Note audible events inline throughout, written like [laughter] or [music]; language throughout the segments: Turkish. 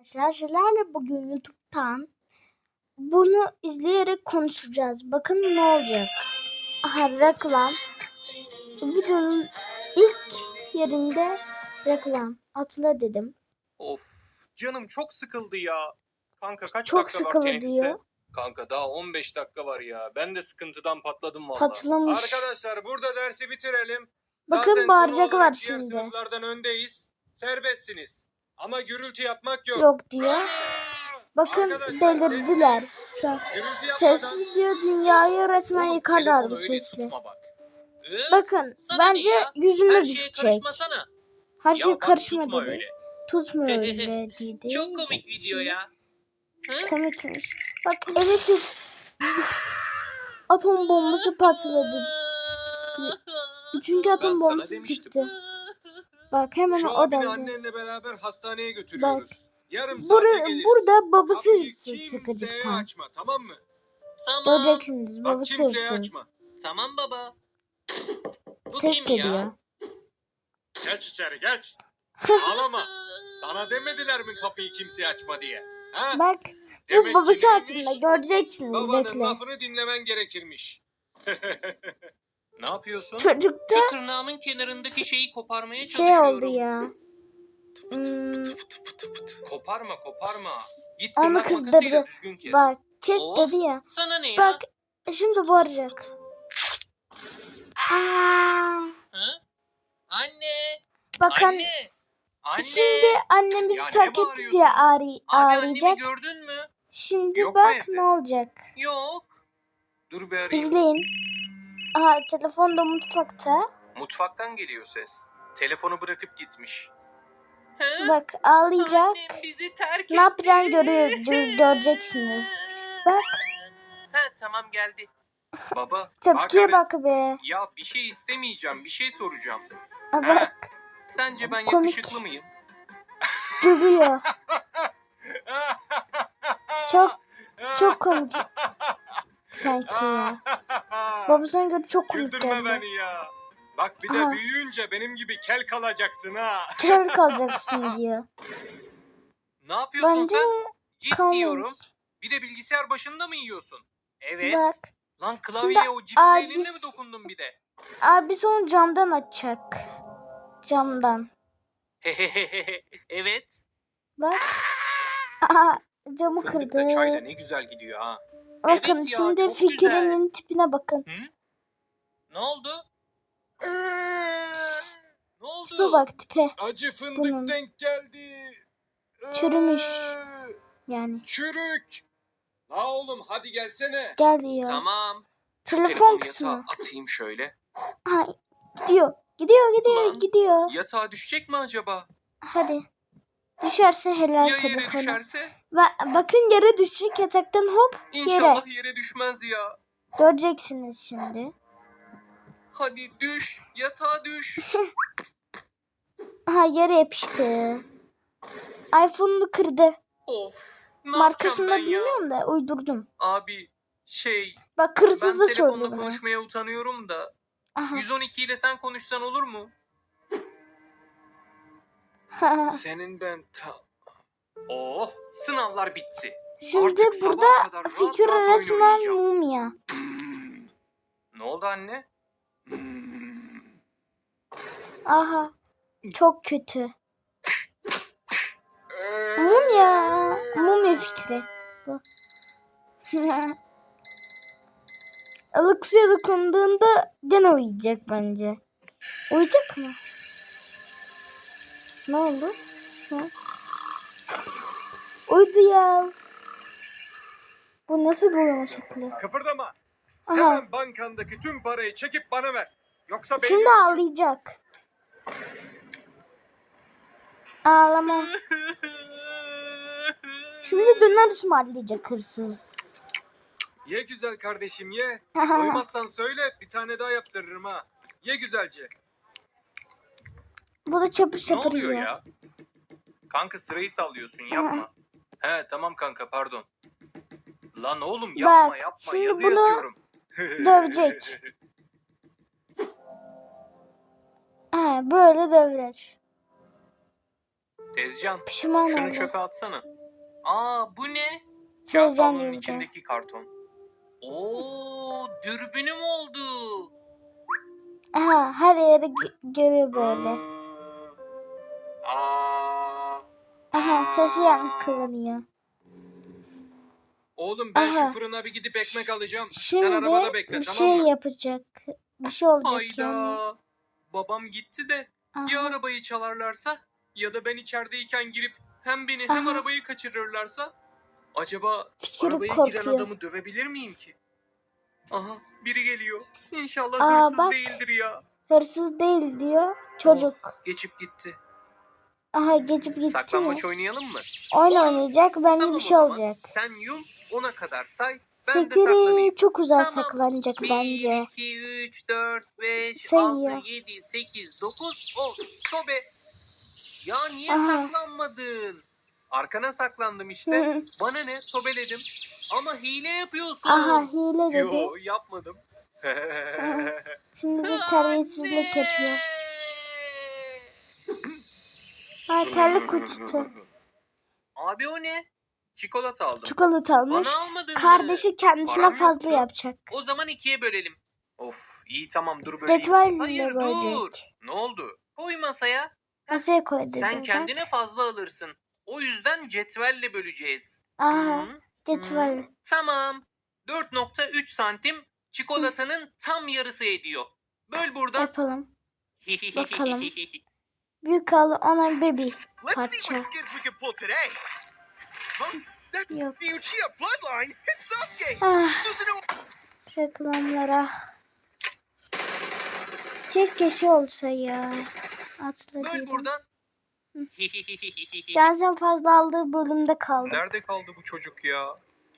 Arkadaşlar sizlerle bugün YouTube'dan bunu izleyerek konuşacağız. Bakın ne olacak. Aha reklam. Videonun ilk yerinde reklam. Atla dedim. Of canım çok sıkıldı ya. Kanka kaç Çok dakika var sıkılı teneffüse? diyor. Kanka daha 15 dakika var ya. Ben de sıkıntıdan patladım valla. Patlamış. Arkadaşlar burada dersi bitirelim. Bakın Zaten bağıracaklar olarak diğer şimdi. sınıflardan öndeyiz. Serbestsiniz. Ama gürültü yapmak yok. Yok diyor. Bakın Arkadaşlar, delirdiler. Şu an. Gürültü yapmadan... Sessiz diyor dünyayı resmen telefonu bu öyle sesle. tutma bak. Bakın Sana bence ya? yüzüne Her şeye düşecek. karışmasana. Her Ya şey bak, karışma tutma dedi. öyle. Tutma [laughs] öyle dedi. Çok komik video ya. Hı? Komikmiş. Bak elektrik atom bombası patladı. [laughs] Çünkü Ben atom sana bombası demiştim. çıktı. Bak hemen Şu o dalga. annenle beraber hastaneye götürüyoruz. Yarım saate Burada, geliriz. burada babası Kapıyı hırsız kimseye sıkıcıktan. açma tamam mı? Tamam. Göreceksiniz Bak babası kimseye hırsız. açma. Tamam baba. Bu Test kim ya? ediyor. Geç içeri geç. [laughs] Ağlama. Sana demediler mi kapıyı kimseye açma diye? Ha? Bak Demek bu babası neymiş? aslında göreceksiniz Babanın bekle. lafını dinlemen gerekirmiş. [laughs] ne yapıyorsun? Çocukta Şu tırnağımın kenarındaki şeyi koparmaya şey çalışıyorum. oldu ya. Hmm, Koparma koparma. Git Onu tırnak makasıyla düzgün kes. bak kes Of. dedi ya. Sana ne ya? Bak şimdi bağıracak. Aa, Hı? Anne. bakın Anne. Anne. şimdi annem bizi Ya ne terk etti diye ağrı, Abi annemi ağlayacak. gördün mü? Şimdi Yok mu bak evde? ne olacak. Yok. Dur bir arayayım. İzleyin. Aha telefon da mutfakta. Mutfaktan geliyor ses. Telefonu bırakıp gitmiş. Bak ağlayacak. Annem bizi terk etti. Ne yapacağını görüyor, gö- göreceksiniz. Bak Ha tamam geldi. Baba. tepkiye bak be. Ya bir şey istemeyeceğim. Bir şey soracağım. Ha, Bak Sence ben Komik. yakışıklı mıyım? gülüyor. [laughs] Çok çok komik sanki ya. [laughs] Babasına göre çok komik Güldürme geldi. beni ya. Bak bir de Aha. büyüyünce benim gibi kel kalacaksın ha. Kel [laughs] kalacaksın diyor. Ne yapıyorsun Bence sen? Cips komik. yiyorum. Bir de bilgisayar başında mı yiyorsun? Evet. Bak Lan klavyeye o cipsle abis- elinle mi dokundun bir de? abisi onu camdan açacak. Camdan. evet. Bak. [laughs] Aa, camı Fındık da çayla kırdı. ne güzel gidiyor ha. Bakın Evet ya, şimdi Fikri'nin tipine bakın. Ne oldu? Ne oldu? Tipe bak tipe. Acı fındık Bunun. denk geldi. Çürümüş. Iıı, Yani Çürük. La oğlum hadi gelsene. gel diyor. Tamam. Şu Telefon kısmı. atayım şöyle. Ha, gidiyor. Gidiyor gidiyor Ulan. gidiyor. Yatağa düşecek mi acaba? Hadi. Düşerse helal Ya yere telefonu. düşerse? Ba- bakın yere düşecek yataktan hop yere. İnşallah yere düşmez ya. Göreceksiniz şimdi. Hadi düş. Yatağa düş. [laughs] Aha yere yapıştı. iPhone'unu kırdı. of. Ne Markasını da yapacağım ben ya? bilmiyorum da uydurdum. Abi şey Bak ben hırsız da telefonla söylüyor bana. konuşmaya utanıyorum da. Aha. 112 ile sen konuşsan olur mu? [laughs] Senin ben ta... Oh sınavlar bitti. Şimdi Artık burada kadar rahat resmen mumya. Ne oldu anne? Aha. Çok kötü. Mumya. Mumya fikri. Bu. [laughs] Suya dokunduğunda gene uyuyacak bence. Uyuyacak mı? Ne oldu? Ha? Uyudu ya. Bu nasıl bir uyuma şekli? Kıpırdama. Aha. Hemen bankandaki tüm parayı çekip bana ver. Yoksa benim Şimdi ağlayacak. Ağlama. Şimdi döner ısmarlayacak hırsız. Ye güzel kardeşim ye. [laughs] Doymazsan söyle bir tane daha yaptırırım ha. Ye güzelce. Bu da çapır Ne çapır oluyor yiyor. ya? Kanka sırayı sallıyorsun yapma. [laughs] He tamam kanka pardon. Lan oğlum yapma Bak, yapma şimdi yazı bunu yazıyorum. [laughs] dövecek. Ha, böyle dövrer. Tezcan Pişman şunu oldu. çöpe atsana. Aa bu ne? Kağıt Tezcan havlunun yiyeceğim. içindeki karton. Oo dürbünüm oldu. Aha her yeri gö- görüyor böyle. Aha sesi yankılanıyor. Oğlum ben Aha. şu fırına bir gidip ekmek alacağım. Şimdi Sen arabada bekle bir tamam şey mı? yapacak. Bir şey olacak Hayda. yani. Babam gitti de ya Aha. arabayı çalarlarsa ya da ben içerideyken girip hem beni hem Aha. arabayı kaçırırlarsa acaba Fikri arabaya giren korkuyor. adamı dövebilir miyim ki? Aha biri geliyor. İnşallah Aa, hırsız bak. değildir ya. Hırsız değil diyor çocuk. Oh, geçip gitti. Aha geçip gitti mi? Saklanmaç oynayalım mı? Oyun oynayacak bence Tamam bir şey olacak. Sen yum ona kadar say. Ben de saklanayım. Fikri çok uzağa Tamam. saklanacak 1, bence. 2, 3, 4, 5, Sayıyor. 6, 7, 8, 9, 10. Sobe. Ya niye Aha. saklanmadın? Arkana saklandım işte. Bana ne sobeledim. Ama hile yapıyorsun. Aha hile dedi. Yo yapmadım. [laughs] Şimdi de terbiyesizlik yapıyor. Ha terlik uçtu. Abi o ne? Çikolata aldım. Çikolata almış. Bana almadın mı? Kardeşi kendisine Param fazla yoktu. yapacak. O zaman ikiye bölelim. Of iyi tamam dur böyle. Cetvelle Hayır, dur. bölecek. Ne oldu? Koy masaya. Masaya koy dedi. Sen bak. kendine fazla alırsın. O yüzden cetvelle böleceğiz. Aha Hı, cetvel. Tamam. 4.3 santim çikolatanın tam yarısı ediyor. Böl buradan. Yapalım. [laughs] Bakalım. Büyük al ona bebi Let's see parça. what skins we can pull today. Huh? That's Yep. the Uchiha bloodline. It's Sasuke. Ah, reklamlara. Keşke şey olsa ya. Atla diyelim. buradan. [laughs] Cancan fazla aldığı bölümde kaldı. Nerede kaldı bu çocuk ya?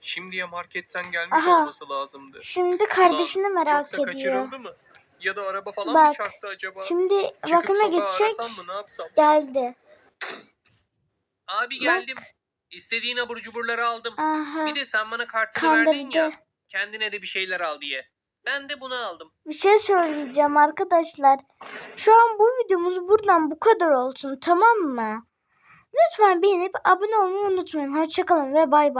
Şimdiye marketten gelmiş Aha. olması lazımdı. Şimdi kardeşini merak Yoksa ediyor. kaçırıldı mı? Ya da araba falan mı Bak, çarptı acaba? Şimdi Çıkıp bakıma gidecek. arasam mı ne yapsam? Geldi. Abi geldim. İstediğin abur cuburları aldım. Aha. Bir de sen bana kartını verdin ya. Kandırdı. Kendine de bir şeyler al diye. Ben de bunu aldım. Bir şey söyleyeceğim arkadaşlar. Şu an bu videomuz buradan bu kadar olsun tamam mı? Lütfen beğenip abone olmayı unutmayın. Hoşçakalın ve bay bay.